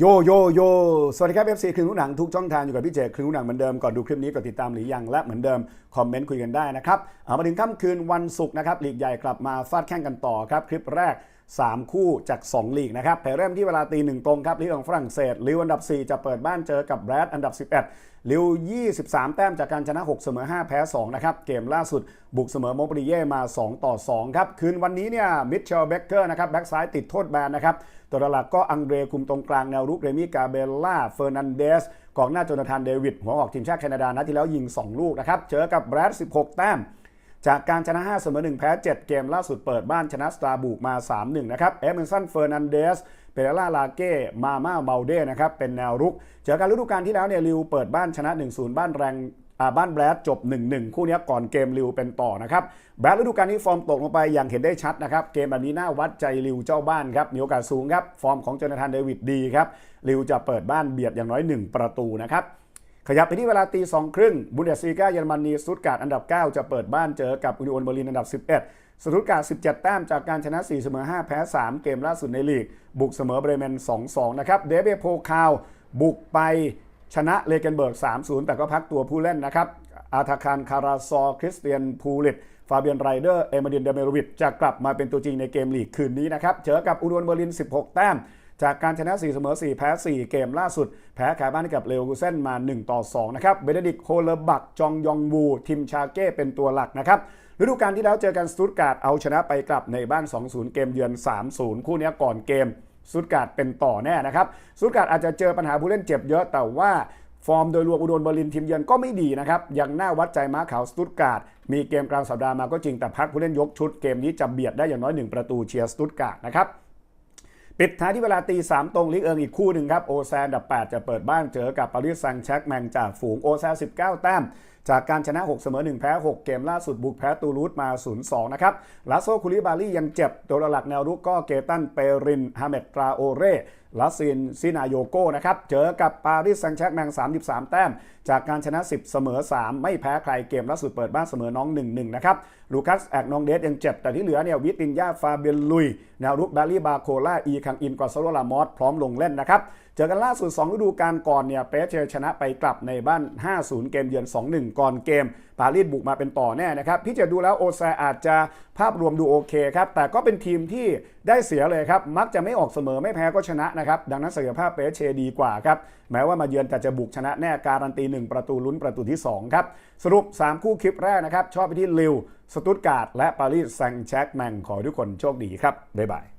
โยโยโยสวัสดีครับ FC คลึงลูกหนังทุกช่องทางอยู่กับพี่เจคลินุหนังเหมือนเดิมก่อนดูคลิปนี้กดติดตามหรือยังและเหมือนเดิมคอมเมนต์คุยกันได้นะครับามาถึงค่ำคืนวันศุกร์นะครับลีกใหญ่กลับมาฟาดแข่งกันต่อครับ คลิปแรก 3 คู่จาก 2 ลีกนะครับไปเริ่มที่เวลาตีหนึ่งตรงครับลีกของฝรั่งเศสลิวอันดับ 4 จะเปิดบ้านเจอกับแบรดอันดับ 11ลิว 23 แต้มจากการชนะ 6 เสมอ 5 แพ้ 2 นะครับ เกมล่าสุดบุกเสมอโมปริเย่มา 2 ต่อ 2 ครับ คืนวันนี้เนี่ยมิเชลเบเกอร์นะครับแบ็กซ้ายติดโทษแบนนะครับตัวหลักก็อังเดรคุมตรงกลางแนวรุกเรมิกาเบลล่าเฟอร์นันเดสกองหน้าโจนาธานเดวิดหัวออกทีมชาติแคนาดานัดที่แล้วยิง 2 ลูกนะครับเจอกับแบรด 16 แต้ม จากการชนะ5เสมอ1แพ้ 7 เกมล่าสุดเปิดบ้านชนะสตาร์บุกมา 3-1 นะครับเอเมนสันเฟอร์นันเดสเปเรล่าลาเก้มาม่าเมาเด้นะครับเป็นแนวรุกเจอกันฤดูกาลที่แล้วเนี่ยลิวเปิดบ้านชนะ 1-0 บ้านแรงบ้านแบรดจบ 1-1 คู่นี้ก่อนเกมลิวเป็นต่อนะครับแบรดฤดูกาลนี้ฟอร์มตกลงไปอย่างเห็นได้ชัดนะครับ เกมแบบนี้น่าวัดใจลิวเจ้าบ้านครับมีโอกาสสูงครับ ฟอร์มของโจนาธานเดวิดดีครับลิวจะเปิดบ้านเบียดอย่างน้อย 1 ประตูนะครับ ขยับไปที่เวลาตีสองครึ่งบุนเดสซีกาเยอรมนีสตุตการ์ดอันดับ 9 จะเปิดบ้านเจอกับอุนิโอนเบอร์ลินอันดับ 11สตุตการ์ด17 แต้มจากการชนะ4เสมอ5 แพ้ 3 เกมล่าสุดในลีก บุกเสมอเบรเมน 2-2 นะครับเดเบโพคาวบุกไปชนะเลเกนเบิร์ก 3-0 แต่ก็พักตัวผู้เล่นนะครับอาทาคารคาราซอร์คริสเตียนพูลิตฟาเบียนไรเดอร์ เอมาดินเดเมโรวิชจะกลับมาเป็นตัวจริงในเกมลีกคืนนี้นะครับเจอกับอุดวนเบอร์ลิน 16 แต้ม จากการชนะ 4 เสมอ 4 แพ้ 4 เกมล่าสุด แพ้ขายบ้านให้กับเลวกูเซนมา 1 ต่อ 2 นะครับ เบเดดิกโฮเลบัก จองยองวู ทิมชาเก้เป็นตัวหลักนะครับฤดูกาลที่แล้วเจอกันสตุตการ์ดเอาชนะไปกลับในบ้าน 2-0 เกมเยือน 3-0 คู่นี้ก่อนเกมสตุตการ์ดเป็นต่อแน่นะครับสตุตการ์ดอาจจะเจอปัญหาผู้เล่นเจ็บเยอะแต่ว่าฟอร์มโดยรวมอุดรเบอร์ลินทีมเยือนก็ไม่ดีนะครับยังน่าวัดใจม้าขาวสตุตการ์ดมีเกมกลางสัปดาห์มาก็จริงแต่พักผู้เล่นยกชุดเกมนี้จะเบียดได้อย่างน้อย 1 ประตูเชียร์สตุตการ์ดนะครับ ปิดท้ายที่เวลาตีสามตรงลิกเอิงอีกคู่หนึ่งครับ โอแซนดับ 8 จะเปิดบ้านเจอกับปารีสแซงต์แชร์กแมงจากฝูงโอแซน19 แต้ม จากการชนะ 6 เสมอ 1 แพ้ 6 เกมล่าสุดบุกแพ้ตูรูสมา 0-2 นะครับลาโซคูลิบาลียังเจ็บตัวหลักแนวรุกก็เกตันเปรินฮาเมดตราโอเรลาซินซินาโยโกนะครับ เจอกับปารีสแซงต์แชร์กแมง 33 แต้ม จากการชนะ 10 เสมอ 3 ไม่แพ้ใครเกมล่าสุดเปิดบ้านเสมอน้อง 1-1 นะครับ ลูคัสแอกนองเดสยังเจ็บ แต่ที่เหลือเนี่ยวิตินยาฟาเบลลุย แนวรุกบลลี่บาโคล่าอีคังอินกอซาโรลามอสพร้อมลงเล่นนะครับ เจอกันล่าสุด 2 ฤดูกาลก่อนเนี่ยเปเชชนะไปกลับในบ้าน 5-0 เกมเยือน 2-1 ก่อนเกม ปารีสบุกมาเป็นต่อแน่นะครับ พี่เจดูแล้วโอแซอาจจะภาพรวมดูโอเคครับ แต่ก็เป็นทีมที่ได้เสียเลยครับ มักจะไม่ออกเสมอไม่แพ้ก็ชนะนะครับ ดังนั้นศักยภาพเปเชดีกว่าครับ แม้ว่ามาเยือนแต่จะบุกชนะแน่การันตี 1 ประตูลุ้นประตูที่ 2 ครับ สรุป 3 คู่คลิปแรกนะครับชอบไปที่ลิวสตุตการ์ดและปารีสแซงต์แชร์กแมงขอทุกคนโชคดีครับบ๊ายบาย